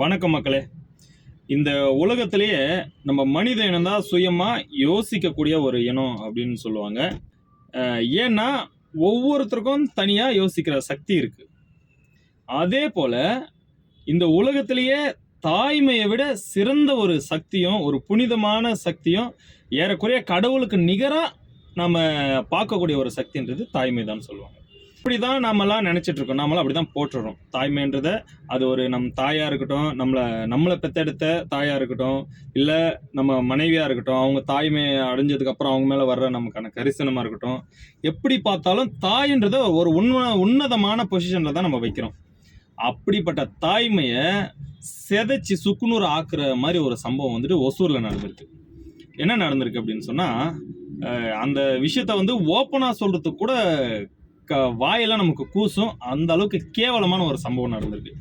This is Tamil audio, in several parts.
வணக்கம் மக்களே. இந்த உலகத்திலேயே நம்ம மனித இனம் தான் சுயமாக யோசிக்கக்கூடிய ஒரு இனம் அப்படின்னு சொல்லுவாங்க. ஏன்னா ஒவ்வொருத்தருக்கும் தனியாக யோசிக்கிற சக்தி இருக்குது அதே போல் இந்த உலகத்திலேயே தாய்மையை விட சிறந்த ஒரு சக்தியும் ஒரு புனிதமான சக்தியும் ஏறக்குறைய கடவுளுக்கு நிகராக நம்ம பார்க்கக்கூடிய ஒரு சக்தின்றது தாய்மை தான் சொல்லுவாங்க. இப்படி தான் நாமெல்லாம் நினச்சிட்டு இருக்கோம் நாமெல்லாம் அப்படி தான் போட்டுறோம் தாய்மைன்றதை அது ஒரு நம் தாயா இருக்கட்டும் நம்மளை நம்மளை பெத்தெடுத்த தாயா இருக்கட்டும் இல்லை நம்ம மனைவியா இருக்கட்டும் அவங்க தாய்மை அடைஞ்சதுக்கு அப்புறம் அவங்க மேலே வர்ற நமக்கான கரிசனமா இருக்கட்டும் எப்படி பார்த்தாலும் தாய்ன்றத ஒரு உண்ம உன்னதமான பொசிஷன்ல தான் நம்ம வைக்கிறோம். அப்படிப்பட்ட தாய்மையை செதைச்சி சுக்குநூறு ஆக்குற மாதிரி ஒரு சம்பவம் வந்துட்டு ஒசூர்ல நடந்திருக்கு. என்ன நடந்திருக்கு அப்படின்னு சொன்னா அந்த விஷயத்த வந்து ஓப்பனாக சொல்றதுக்கு கூட க வாயெல்லாம் நமக்கு கூசும். அந்த அளவுக்கு கேவலமான ஒரு சம்பவம் நடந்திருக்கு.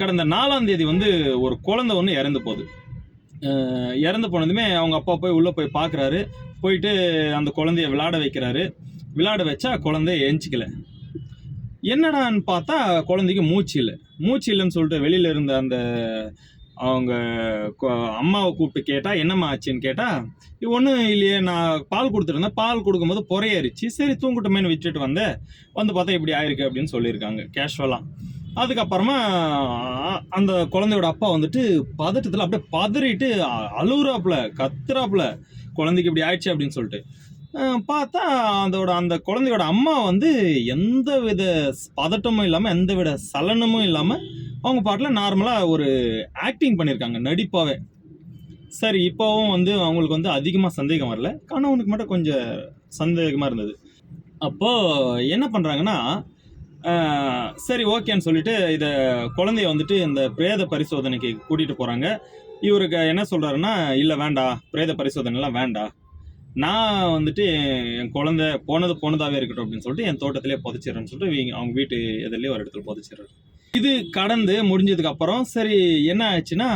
கடந்த நாலாம் தேதி வந்து ஒரு குழந்தை ஒன்று இறந்து போகுது. இறந்து போனதுமே அவங்க அப்பா போய் உள்ளே போய் பார்க்குறாரு போயிட்டு அந்த குழந்தைய விளையாட வைக்கிறாரு. விளையாட வச்சா குழந்தைய எழுச்சிக்கல என்னடான்னு பார்த்தா குழந்தைக்கு மூச்சு இல்லை. மூச்சு இல்லைன்னு சொல்லிட்டு வெளியில் இருந்த அந்த அவங்க அம்மாவை கூப்பிட்டு கேட்டால் என்னம்மா ஆச்சுன்னு கேட்டால் ஒன்றும் இல்லையே நான் பால் கொடுத்துருந்தேன் பால் கொடுக்கும்போது பொறையரிச்சு சரி தூங்கட்டுமேனு விட்டுட்டு வந்தேன் வந்து பார்த்தா இப்படி ஆயிருக்கு அப்படின்னு சொல்லியிருக்காங்க கேஷுவலாக அதுக்கப்புறமா அந்த குழந்தையோட அப்பா வந்துட்டு பதட்டத்தில் அப்படியே பதறிட்டு அழுகுறாப்புல கத்துறாப்புல குழந்தைக்கு இப்படி ஆயிடுச்சு அப்படின்னு சொல்லிட்டு. பார்த்தா அதோட அந்த குழந்தையோட அம்மா வந்து எந்த வித பதட்டமும் இல்லாமல் எந்த வித சலனமும் இல்லாமல் அவங்க பாட்டில் நார்மலாக ஒரு ஆக்டிங் பண்ணியிருக்காங்க நடிப்பாகவே சரி இப்போவும் வந்து அவங்களுக்கு வந்து அதிகமாக சந்தேகம் வரல. கணவனுக்கு மட்டும் கொஞ்சம் சந்தேகமாக இருந்தது. அப்போது என்ன பண்ணுறாங்கன்னா சரி ஓகேன்னு சொல்லிட்டு இதை குழந்தைய வந்துட்டு இந்த பிரேத பரிசோதனைக்கு கூட்டிகிட்டு போகிறாங்க இவருக்கு என்ன சொல்கிறாருன்னா இல்லை வேண்டாம் பிரேத பரிசோதனைலாம் வேண்டாம் நான் வந்துட்டு என் குழந்த போனது போனதாகவே இருக்கட்டும் அப்படின்னு சொல்லிட்டு என் தோட்டத்திலே புதைச்சிடுறேன்னு சொல்லிட்டு அவங்க வீட்டு எதிரிலே ஒரு இடத்துல புதைச்சிடுறாரு இது கடந்து முடிஞ்சதுக்கு அப்புறம் சரி என்ன ஆச்சுன்னா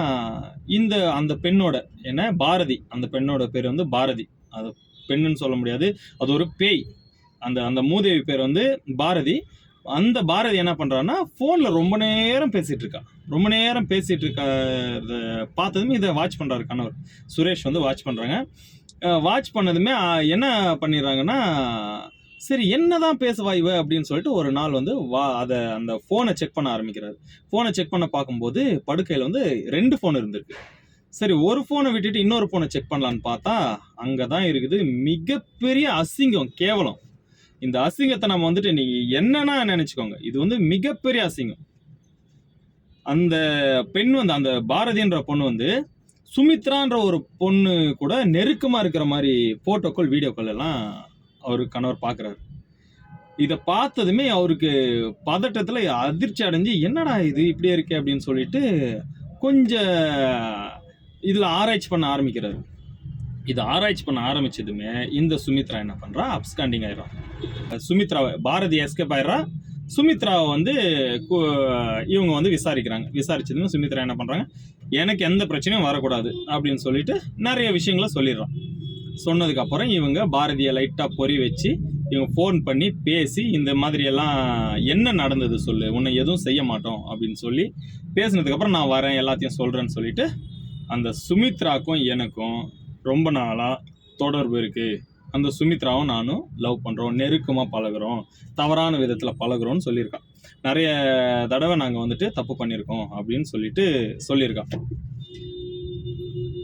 இந்த அந்த பெண்ணோட என்ன பாரதி அந்த பெண்ணோட பேர் வந்து பாரதி. அது பெண்ணுன்னு சொல்ல முடியாது அது ஒரு பேய். அந்த அந்த மூதேவி பேர் வந்து பாரதி. அந்த பாரதி என்ன பண்ணுறான்னா ஃபோனில் ரொம்ப நேரம் பேசிகிட்டு இருக்கா. ரொம்ப நேரம் பேசிகிட்டு இருக்க பார்த்ததுமே இதை வாட்ச் பண்ணுறாரு கணவர். சுரேஷ் வந்து வாட்ச் பண்ணுறாங்க வாட்ச் பண்ணதுமே என்ன பண்ணிடுறாங்கன்னா சரி என்னதான் பேசுவா இவ அப்படின்னு சொல்லிட்டு ஒரு நாள் வந்து வா அதை அந்த ஃபோனை செக் பண்ண ஆரம்பிக்கிறாரு. ஃபோனை செக் பண்ண பார்க்கும்போது படுக்கையில் வந்து ரெண்டு ஃபோன் இருந்திருக்கு. சரி ஒரு ஃபோனை விட்டுட்டு இன்னொரு ஃபோனை செக் பண்ணலான்னு பார்த்தா அங்கே தான் இருக்குது மிகப்பெரிய அசிங்கம் கேவலம். இந்த அசிங்கத்தை நம்ம வந்துட்டு நீங்கள் என்னன்னா நினச்சிக்கோங்க. இது வந்து மிகப்பெரிய அசிங்கம். அந்த பெண் வந்து அந்த பாரதின்ற பொண்ணு வந்து சுமித்ரான்ற ஒரு பொண்ணு கூட நெருக்கமா இருக்கிற மாதிரி போட்டோக்கள் வீடியோக்கள் எல்லாம் அவர் கணவர் பார்க்குறாரு இதை பார்த்ததுமே அவருக்கு பதட்டத்தில் அதிர்ச்சி அடைஞ்சு என்னடா இது? இப்படியே இருக்கே அப்படின்னு சொல்லிட்டு கொஞ்சம் இதில் ஆராய்ச்சி பண்ண ஆரம்பிக்கிறாரு. இது ஆராய்ச்சி பண்ண ஆரம்பிச்சதுமே இந்த சுமித்ரா என்ன பண்றா? அப்ஸ்காண்டிங் ஆயிடும் சுமித்ரா பாரதி எஸ்கேப் ஆயிடுறா. சுமித்ராவை வந்து இவங்க வந்து விசாரிக்கிறாங்க. விசாரிச்சதுமே சுமித்ரா என்ன பண்றாங்க? எனக்கு எந்த பிரச்சனையும் வரக்கூடாது அப்படின்னு சொல்லிட்டு நிறைய விஷயங்களை சொல்லிடுறான் சொன்னதுக்கப்புறம் இவங்க பாரதியை லைட்டாக பொறி வச்சு இவங்க ஃபோன் பண்ணி பேசி இந்த மாதிரியெல்லாம் என்ன நடந்தது சொல்லு உன்னை எதுவும் செய்ய மாட்டோம் அப்படின்னு சொல்லி பேசினதுக்கப்புறம் நான் வரேன் எல்லாத்தையும் சொல்கிறேன்னு சொல்லிட்டு அந்த சுமித்ராக்கும் எனக்கும் ரொம்ப நாளாக தொடர்பு இருக்குது அந்த சுமித்ராவும் நானும் லவ் பண்ணுறோம் நெருக்கமாக பழகுறோம் தவறான விதத்தில் பழகுறோம்னு சொல்லியிருக்கான். நிறைய தடவை நாங்க வந்துட்டு தப்பு பண்ணியிருக்கோம் அப்படின்னு சொல்லிட்டு சொல்லியிருக்கான்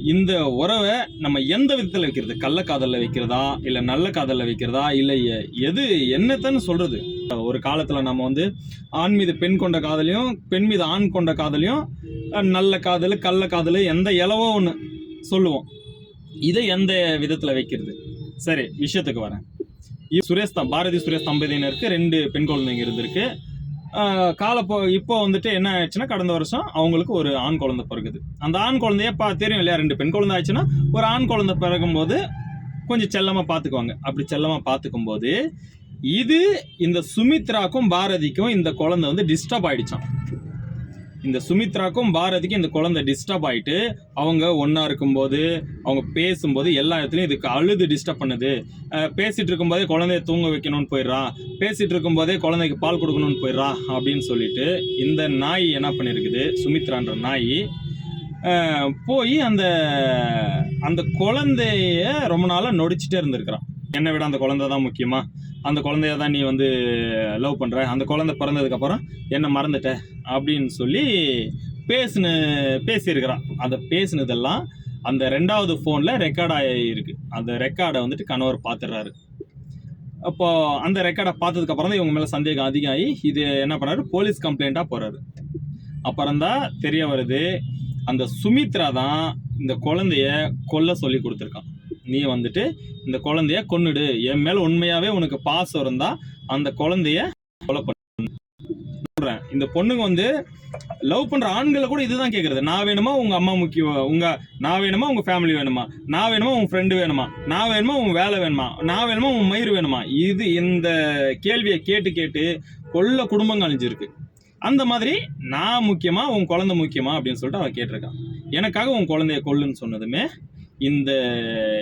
இந்த உறவை நம்ம எந்த விதத்துல வைக்கிறது? கள்ள காதல்ல வைக்கிறதா? இல்ல நல்ல காதல்ல வைக்கிறதா? இல்லை எ- எது என்னத்தன்னு சொல்றது? ஒரு காலத்துல நம்ம வந்து ஆண் மீது பெண் கொண்ட காதலையும் பெண் மீது ஆண் கொண்ட காதலையும் நல்ல காதல் கள்ள காதல் எந்த இலவோ ஒன்று சொல்லுவோம். இதை எந்த விதத்துல வைக்கிறது? சரி விஷயத்துக்கு வரேன். சுரேஷ் பாரதி சுரேஷ் தம்பதியினருக்கு ரெண்டு பெண் குழந்தைங்க இருந்திருக்கு. காலப்போ இப்போ வந்துட்டு என்ன ஆயிடுச்சுன்னா கடந்த வருஷம் அவங்களுக்கு ஒரு ஆண் குழந்தை பிறகுது அந்த ஆண் குழந்தைய பா தெரியும் இல்லையா? ரெண்டு பெண் குழந்தை ஆயிடுச்சுன்னா ஒரு ஆண் குழந்தை பிறகும்போது கொஞ்சம் செல்லமாக பார்த்துக்குவாங்க அப்படி செல்லமாக பார்த்துக்கும் போது இது இந்த சுமித்ராக்கும் பாரதிக்கும் இந்த குழந்தை வந்து டிஸ்டர்ப் ஆயிடுச்சான் இந்த சுமித்ராக்கும் பாரதிக்கும் இந்த குழந்தை டிஸ்டர்ப் ஆயிட்டு அவங்க ஒன்றா இருக்கும்போது அவங்க பேசும்போது எல்லா இடத்துலையும் இதுக்கு அழுது டிஸ்டர்ப் பண்ணுது. பேசிகிட்டு பேசிட்டு இருக்கும்போதே குழந்தைய தூங்க வைக்கணும்னு போயிடுறா. பேசிட்டு இருக்கும்போதே குழந்தைக்கு பால் கொடுக்கணும்னு போயிடுறா அப்படின்னு சொல்லிட்டு இந்த நாய் என்ன பண்ணியிருக்குது சுமித்ரான்ற நாய் போய் அந்த அந்த குழந்தைய ரொம்ப நாளாக நொடிச்சிட்டே இருந்திருக்கிறான். என்னை விட அந்த குழந்தை தான் முக்கியமாக அந்த குழந்தைய தான் நீ வந்து லவ் பண்ணுற அந்த குழந்தை பிறந்ததுக்கப்புறம் என்ன மறந்துட்ட? அப்படின்னு சொல்லி பேசுன பேசியிருக்கிறான். அதை பேசினதெல்லாம் அந்த ரெண்டாவது ஃபோனில் ரெக்கார்ட் ஆகிருக்கு அந்த ரெக்கார்டை வந்துட்டு கணவர் பார்த்துடுறாரு. அப்போ அந்த ரெக்கார்டை பார்த்ததுக்கப்புறம் தான் இவங்க மேலே சந்தேகம் அதிகமாகி இது என்ன பண்ணுறாரு போலீஸ் கம்ப்ளைண்ட்டாக போகிறாரு அப்புறம் தான் தெரிய வருது அந்த சுமித்ரா தான் இந்த குழந்தைய கொல்ல சொல்லி கொடுத்துருக்கான். நீ வந்துட்டு இந்த குழந்தைய கொன்னுடு. என் மேல உண்மையாவே உனக்கு பாசம் இருந்தா அந்த குழந்தைய கொலை பண்ணு. சொல்றேன். இந்த பொண்ணுங்க வந்து லவ் பண்ற ஆண்களை கூட இதுதான் கேக்குறது. நான் வேணுமா உங்க அம்மா முக்கியம் உங்க நான் வேணுமா உங்க ஃபேமிலி வேணுமா? நான் வேணுமா உங்க ஃப்ரெண்டு வேணுமா? நான் வேணுமா உங்க வேலை வேணுமா? நான் வேணுமா உன் மயிர் வேணுமா? இது இந்த கேள்வியை கேட்டு கேட்டு கொல்ல குடும்பங்கள் அழிஞ்சிருக்கு அந்த மாதிரி நான் முக்கியமா உன் குழந்தை முக்கியமா அப்படின்னு சொல்லிட்டு அவன் கேட்டிருக்கான் எனக்காக உன் குழந்தைய கொல்லுன்னு சொன்னதுமே இந்த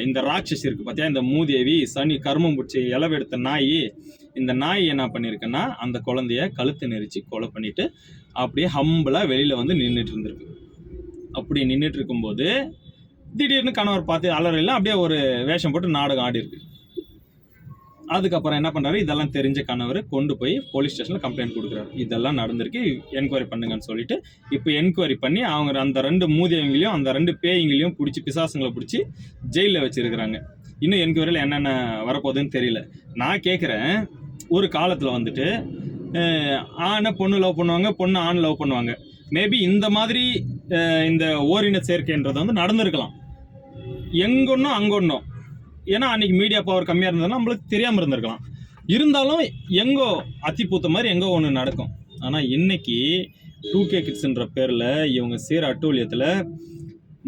இந்த ராட்சஸ் இருக்கு பார்த்தியா இந்த மூதேவி சனி கர்மம் பிடிச்சி இளவெடுத்த நாய் இந்த நாய் என்ன பண்ணியிருக்குன்னா அந்த குழந்தைய கழுத்து நெரிச்சு கொலை பண்ணிட்டு அப்படியே ஹம்பிளாக வெளியில் வந்து நின்றுட்டு இருந்திருக்கு. அப்படி நின்றுட்டு இருக்கும்போது திடீர்னு கணவர் பார்த்து அலறையில் அப்படியே ஒரு வேஷம் போட்டு நாடகம் ஆடி இருக்கு அதுக்கப்புறம் என்ன பண்றாரு? இதெல்லாம் தெரிஞ்ச கணவர் கொண்டு போய் போலீஸ் ஸ்டேஷன்ல கம்ப்ளைண்ட் கொடுக்குறாரு. இதெல்லாம் நடந்திருக்கு என்கொயரி பண்ணுங்கன்னு சொல்லிட்டு இப்போ என்கொயரி பண்ணி அவங்க அந்த ரெண்டு மூதியவங்களையும் அந்த ரெண்டு பேய்ங்களையும் பிடிச்சி பிசாசுங்களை பிடிச்சி ஜெயிலில் வச்சிருக்கிறாங்க. இன்னும் என்கொயரியில் என்னென்ன வரப்போகுதுன்னு தெரியல. நான் கேட்குறேன் ஒரு காலத்தில் வந்துட்டு ஆணை பொண்ணு லவ் பண்ணுவாங்க பொண்ணு ஆண் லவ் பண்ணுவாங்க. மேபி இந்த மாதிரி இந்த ஓரின சேர்க்கைன்றது வந்து நடந்திருக்கலாம். எங்கொன்னும் அங்கொன்னும் ஏன்னா அன்னைக்கு மீடியா பவர் கம்மியாக இருந்ததுன்னா நம்மளுக்கு தெரியாமல் இருந்திருக்கலாம். இருந்தாலும் எங்கோ அத்திப்பூத்த மாதிரி எங்கோ ஒன்று நடக்கும். ஆனால் இன்னைக்கு டூ கே கிட்ஸ்ன்ற பேரில் இவங்க செய்கிற அட்டூழியத்தில்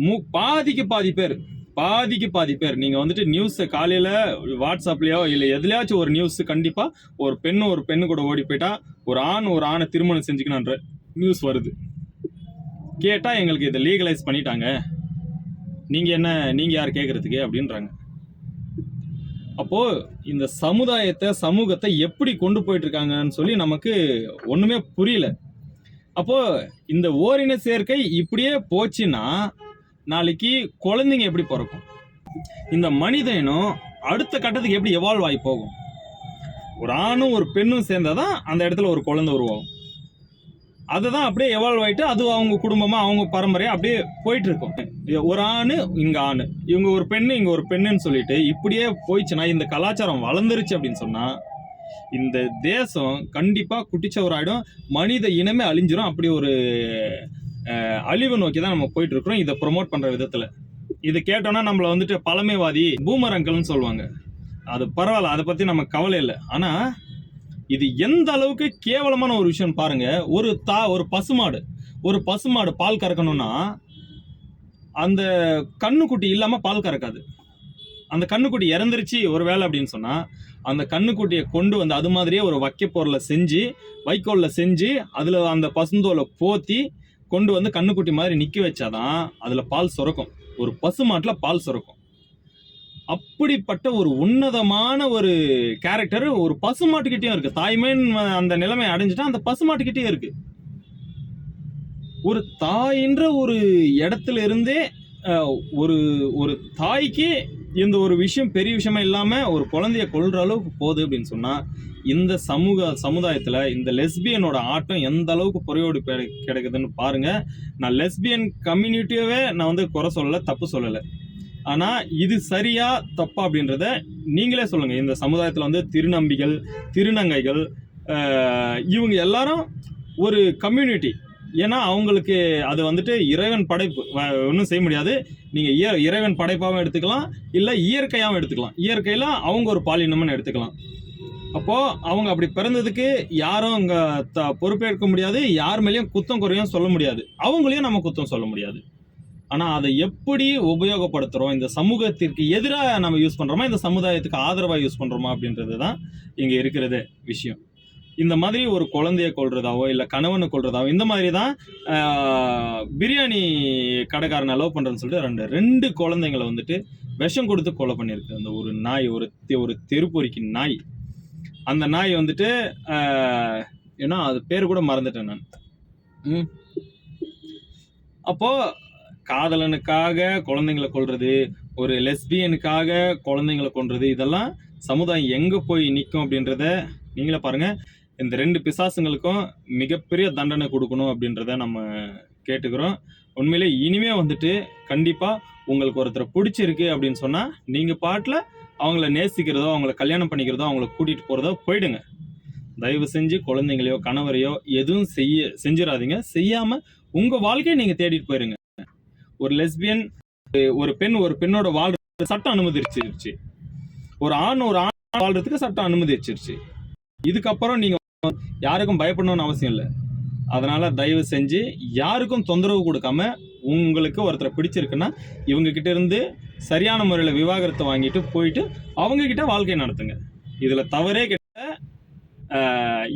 மு பாதிக்கு பாதி பேர் பாதிக்கு பாதி பேர். நீங்கள் வந்துட்டு நியூஸை காலையில் வாட்ஸ்அப்லேயோ இல்லை எதுலையாச்சும் ஒரு நியூஸ் கண்டிப்பாக ஒரு பெண்ணு ஒரு பெண்ணு கூட ஓடி போயிட்டா ஒரு ஆண் ஒரு ஆணை திருமணம் செஞ்சுக்கணுன்ற நியூஸ் வருது. கேட்டால் எங்களுக்கு இதை லீகலைஸ் பண்ணிட்டாங்க. நீங்கள் என்ன நீங்கள் யார் கேட்குறதுக்கு அப்படின்றாங்க. அப்போ இந்த சமுதாயத்தை சமூகத்தை எப்படி கொண்டு போயிட்டு இருக்காங்கன்னு சொல்லி நமக்கு ஒண்ணுமே புரியல. அப்போ இந்த ஓரின சேர்க்கை இப்படியே போச்சுன்னா நாளைக்கு குழந்தைங்க எப்படி பிறக்கும்? இந்த மனித இனம் அடுத்த கட்டத்துக்கு எப்படி எவால்வ் ஆகி போகும்? ஒரு ஆணும் ஒரு பெண்ணும் சேர்ந்தாதான் அந்த இடத்துல ஒரு குழந்தை உருவாகும். அதுதான் அப்படியே எவால்வ் ஆயிட்டு அது அவங்க குடும்பமா அவங்க பரம்பரையா அப்படியே போயிட்டு இருக்கும் இது ஒரு ஆணு இங்க ஆணு. இவங்க ஒரு பெண்ணு இங்க ஒரு பெண்ணுன்னு சொல்லிட்டு இப்படியே போயிடுச்சுன்னா இந்த கலாச்சாரம் வளர்ந்துருச்சு அப்படின்னு சொன்னா இந்த தேசம் கண்டிப்பா குட்டிச்சவராயிடும் மனித இனமே அழிஞ்சிரும். அப்படி ஒரு அழிவு நோக்கி தான் நம்ம போயிட்டு இருக்கிறோம் இதை ப்ரொமோட் பண்ற விதத்துல. இது கேட்டோம்னா நம்மள வந்துட்டு பழமைவாதி பூமர் அங்கிள்னு சொல்லுவாங்க. அது பரவாயில்ல அதை பத்தி நம்ம கவலை இல்லை. ஆனா இது எந்த அளவுக்கு கேவலமான ஒரு விஷயம் பாருங்க. ஒரு தா ஒரு பசுமாடு ஒரு பசுமாடு பால் கறக்கணும்னா அந்த கண்ணுக்குட்டி இல்லாமல் பால் கறக்காது. அந்த கண்ணுக்குட்டி இறந்துருச்சு ஒரு வேலை அப்படின்னு சொன்னால் அந்த கண்ணுக்குட்டியை கொண்டு வந்து அது மாதிரியே ஒரு வைக்கப்பொருளை செஞ்சு வைக்கோலில் செஞ்சு அதில் அந்த பசுந்தோலை போத்தி கொண்டு வந்து கண்ணுக்குட்டி மாதிரி நிற்க வச்சாதான் அதில் பால் சுரக்கும். ஒரு பசுமாட்டுல பால் சுரக்கும். அப்படிப்பட்ட ஒரு உன்னதமான ஒரு கேரக்டர் ஒரு பசுமாட்டுக்கிட்டேயும் இருக்கு. தாய்மேன் அந்த நிலைமை அடைஞ்சிட்டா அந்த பசுமாட்டுக்கிட்டேயும் இருக்கு. ஒரு தாயின்ற ஒரு இடத்துல இருந்தே ஒரு ஒரு தாய்க்கு இந்த ஒரு விஷயம் பெரிய விஷயமா இல்லாம ஒரு குழந்தைய கொள்ற அளவுக்கு போகுது அப்படின்னு சொன்னா இந்த சமூக சமுதாயத்துல இந்த லெஸ்பியனோட ஆட்டம் எந்த அளவுக்கு புறையோடு கிடைக்குதுன்னு கிடக்குதுன்னு பாருங்க. நான் லெஸ்பியன் கம்யூனிட்டியவே நான் வந்து குறை சொல்லலை தப்பு சொல்லலை. ஆனா இது சரியா தப்பா அப்படின்றத நீங்களே சொல்லுங்க. இந்த சமுதாயத்துல வந்து திருநம்பிகள் திருநங்கைகள் இவங்க எல்லாரும் ஒரு கம்யூனிட்டி ஏன்னா அவங்களுக்கு அது வந்துட்டு இறைவன் படைப்பு. ஒன்றும் செய்ய முடியாது. நீங்கள் இய இறைவன் படைப்பாகவும் எடுத்துக்கலாம் இல்லை இயற்கையாகவும் எடுத்துக்கலாம். இயற்கையில் அவங்க ஒரு பாலினம்னு எடுத்துக்கலாம். அப்போது அவங்க அப்படி பிறந்ததுக்கு யாரும் அங்கே த பொறுப்பேற்க முடியாது. யார் மேலேயும் குத்தம் குறையும் சொல்ல முடியாது. அவங்களையும் நம்ம குத்தம் சொல்ல முடியாது. ஆனா அதை எப்படி உபயோகப்படுத்துறோம்? இந்த சமூகத்திற்கு எதிராக நம்ம யூஸ் பண்றோமா? இந்த சமுதாயத்துக்கு ஆதரவா யூஸ் பண்றோமா? அப்படின்றது தான் இங்க இருக்கிறது விஷயம். இந்த மாதிரி ஒரு குழந்தைய கொல்றதாவோ இல்லை கணவனை கொள்றதாவோ இந்த மாதிரி தான் பிரியாணி கடைக்காரன் அலோவ் பண்ணுறேன்னு சொல்லிட்டு ரெண்டு ரெண்டு குழந்தைங்களை வந்துட்டு விஷம் கொடுத்து கொலை பண்ணியிருக்கு. அந்த ஒரு நாய் ஒரு தெ- ஒரு தெருப்பொறிக்கு நாய். அந்த நாய் வந்துட்டு ஏன்னா அது பேர் கூட மறந்துட்டேன் நான். ம். காதலனுக்காக குழந்தைங்களை கொல்றது ஒரு லெஸ்பியனுக்காக குழந்தைங்களை கொன்றது இதெல்லாம் சமுதாயம் எங்க போய் நிற்கும் அப்படின்றத நீங்களே பாருங்க. இந்த ரெண்டு பிசாசுங்களுக்கும் மிகப்பெரிய தண்டனை கொடுக்கணும் அப்படின்றத நம்ம கேட்டுக்கிறோம். உண்மையிலே இனிமே வந்துட்டு கண்டிப்பா உங்களுக்கு ஒருத்தரை பிடிச்சிருக்கு அப்படின்னு சொன்னா நீங்க பாட்டில் அவங்கள நேசிக்கிறதோ அவங்கள கல்யாணம் பண்ணிக்கிறதோ அவங்கள கூட்டிட்டு போறதோ போயிடுங்க. தயவு செஞ்சு குழந்தைங்களையோ கணவரையோ எதுவும் செய்ய செஞ்சிடாதீங்க. செய்யாம உங்க வாழ்க்கையை நீங்க தேடிட்டு போயிருங்க. ஒரு லெஸ்பியன் ஒரு பெண் ஒரு பெண்ணோட வாழ்ற சட்டம் அனுமதிச்சிருச்சு. ஒரு ஆண் ஒரு ஆண் வாழ்றதுக்கு சட்டம் அனுமதிச்சிருச்சு. இதுக்கப்புறம் நீங்க யாருக்கும் பயப்படணும்னு அவசியம் இல்லை. அதனால தயவு செஞ்சு யாருக்கும் தொந்தரவு கொடுக்காம உங்களுக்கு ஒருத்தரை பிடிச்சிருக்குன்னா இவங்க கிட்ட இருந்து சரியான முறையில் விவாகரத்தை வாங்கிட்டு போயிட்டு அவங்க கிட்ட வாழ்க்கை நடத்துங்க. இதுல தவறே கிட்ட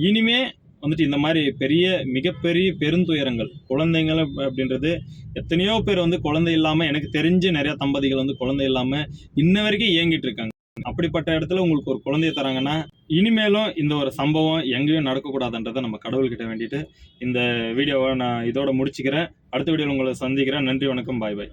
இனிமே வந்துட்டு இந்த மாதிரி பெரிய மிகப்பெரிய பெருந்துயரங்கள் குழந்தைங்கள் அப்படின்றது எத்தனையோ பேர் வந்து குழந்தை இல்லாமல் எனக்கு தெரிஞ்சு நிறைய தம்பதிகள் வந்து குழந்தை இல்லாமல் இன்ன வரைக்கும் இயங்கிட்டு இருக்காங்க. அப்படிப்பட்ட இடத்துல உங்களுக்கு ஒரு குழந்தைய தராங்கன்னா இனிமேலும் இந்த ஒரு சம்பவம் எங்கேயும் நடக்கக்கூடாதுன்றதை நம்ம கடவுள்கிட்ட வேண்டிட்டு இந்த வீடியோவை நான் இதோட முடிச்சுக்கிறேன். அடுத்த வீடியோவில் உங்களை சந்திக்கிறேன். நன்றி வணக்கம். பாய் பாய்.